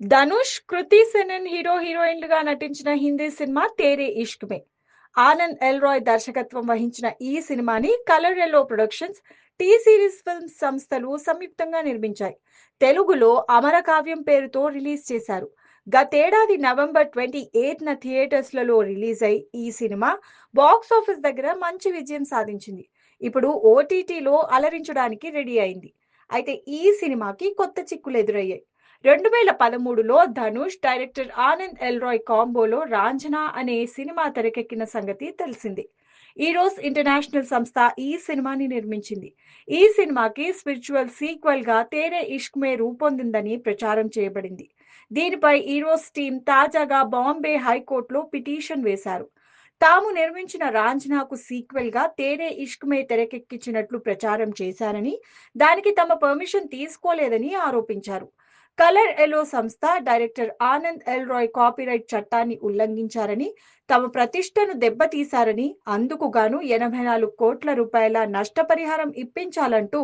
ధనుష్ కృతి సెనన్ hero హీరోయిన్లుగా నటించిన Hindi cinema Tere Ishk Mein Anand L Rai దర్శకత్వం వహించిన ఈ సినిమాని colour yellow productions T series films సంస్థలు సంయుక్తంగా నిర్మించాయి. తెలుగులో అమరకావ్యం పేరుతో రిలీజ్ చేశారు. గతేడాది నవంబర్ ట్వంటీ ఎయిత్ న రిలీజ్ అయి ఈ సినిమా బాక్స్ ఆఫీస్ దగ్గర మంచి విజయం సాధించింది. ఇప్పుడు ఓటీటీలో అలరించడానికి రెడీ అయింది. అయితే ఈ సినిమాకి కొత్త చిక్కులు ఎదురయ్యాయి. రెండు వేల పదమూడులో ధనుష్ డైరెక్టర్ ఆనంద్ ఎల్రాయ్ కాంబోలో రాంజనా అనే సినిమా తెరకెక్కిన సంగతి తెలిసింది. ఈరోస్ ఇంటర్నేషనల్ సంస్థ ఈ సినిమాని నిర్మించింది. ఈ సినిమాకి స్పిరిచువల్ సీక్వెల్గా తేరే ఇష్క్ మే రూపొందిందని ప్రచారం చేయబడింది. దీనిపై ఈరోస్ టీం తాజాగా బాంబే హైకోర్టులో పిటిషన్ వేశారు. తాము నిర్మించిన రాంజనాకు సీక్వెల్గా తేరే ఇష్క్ మే తెరకెక్కించినట్లు ప్రచారం చేశారని దానికి తమ పర్మిషన్ తీసుకోలేదని ఆరోపించారు. కలర్ ఎలో సంస్థ director Anand L Rai copyright చట్టాన్ని ఉల్లంఘించారని తమ ప్రతిష్టను దెబ్బతీశారని అందుకు గాను ఎనభై నాలుగు కోట్ల రూపాయల నష్టపరిహారం ఇప్పించాలంటూ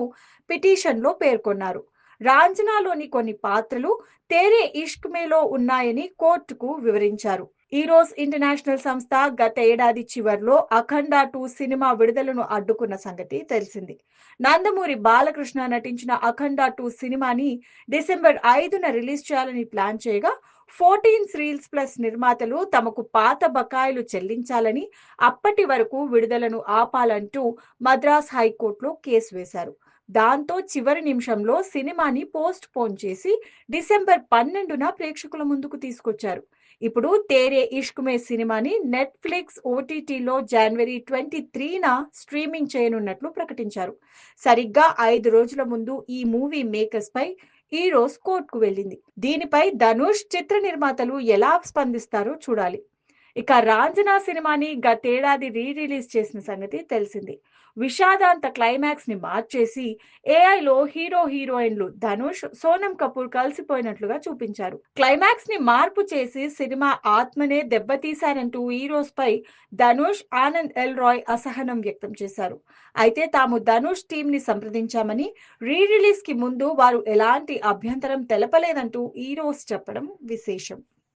పిటిషన్లో పేర్కొన్నారు. రాంజనాలోని కొన్ని పాత్రలు తేరే ఇష్క్ మేలో ఉన్నాయని కోర్టుకు వివరించారు. ఈరోస్ ఇంటర్నేషనల్ సంస్థ గత ఏడాది చివరిలో అఖండ టూ సినిమా విడుదలను అడ్డుకున్న సంగతి తెలిసింది. నందమూరి బాలకృష్ణ నటించిన అఖండ టూ సినిమాని డిసెంబర్ ఐదున రిలీజ్ చేయాలని ప్లాన్ చేయగా ఫోర్టీన్ రీల్స్ ప్లస్ నిర్మాతలు తమకు పాత బకాయిలు చెల్లించాలని అప్పటి వరకు విడుదలను ఆపాలంటూ మద్రాస్ హైకోర్టులో కేసు వేశారు. దాంతో చివరి నిమిషంలో సినిమాని పోస్ట్ పోన్ చేసి డిసెంబర్ పన్నెండున ప్రేక్షకుల ముందుకు తీసుకొచ్చారు. ఇప్పుడు తేరే ఇష్కుమే సినిమాని నెట్ఫ్లిక్స్ ఓటీటీలో జనవరి ట్వంటీ త్రీన స్ట్రీమింగ్ చేయనున్నట్లు ప్రకటించారు. సరిగ్గా ఐదు రోజుల ముందు ఈ మూవీ మేకర్స్ పై ఈ రోజు కోర్టుకు వెళ్ళింది. దీనిపై ధనుష్ చిత్ర నిర్మాతలు ఎలా స్పందిస్తారో చూడాలి. ఇక రాంజనా సినిమాని గతేడాది రీ రిలీజ్ చేసిన సంగతి తెలిసింది. విషాదాంత క్లైమాక్స్ని మార్చేసి ఏఐలో హీరో హీరోయిన్లు ధనుష్ సోనం కపూర్ కలిసిపోయినట్లుగా చూపించారు. క్లైమాక్స్ని మార్పు చేసి సినిమా ఆత్మనే దెబ్బతీశారంటూ హీరోస్ పై ధనుష్ ఆనంద్ ఎల్ రాయ్ అసహనం వ్యక్తం చేశారు. అయితే తాము ధనుష్ టీం ని సంప్రదించామని రీ రిలీజ్కి ముందు వారు ఎలాంటి అభ్యంతరం తెలపలేదంటూ హీరోస్ చెప్పడం విశేషం.